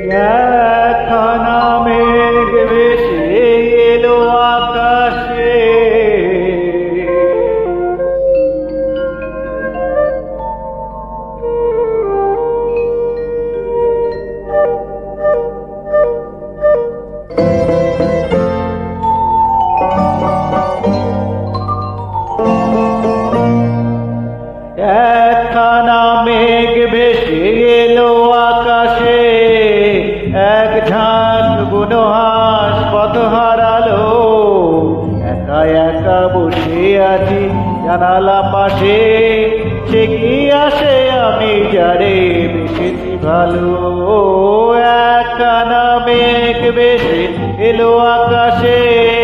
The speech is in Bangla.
একখানা মেঘ ভেসে এলো আকাশে একখানা মেঘ বুনহাস পথ হারালো। একা একা বসে আছি জানালা পাশে। সে কি আসে আমি যারে বেশি ভালো। একা না মেঘ বেশি এলো আকাশে।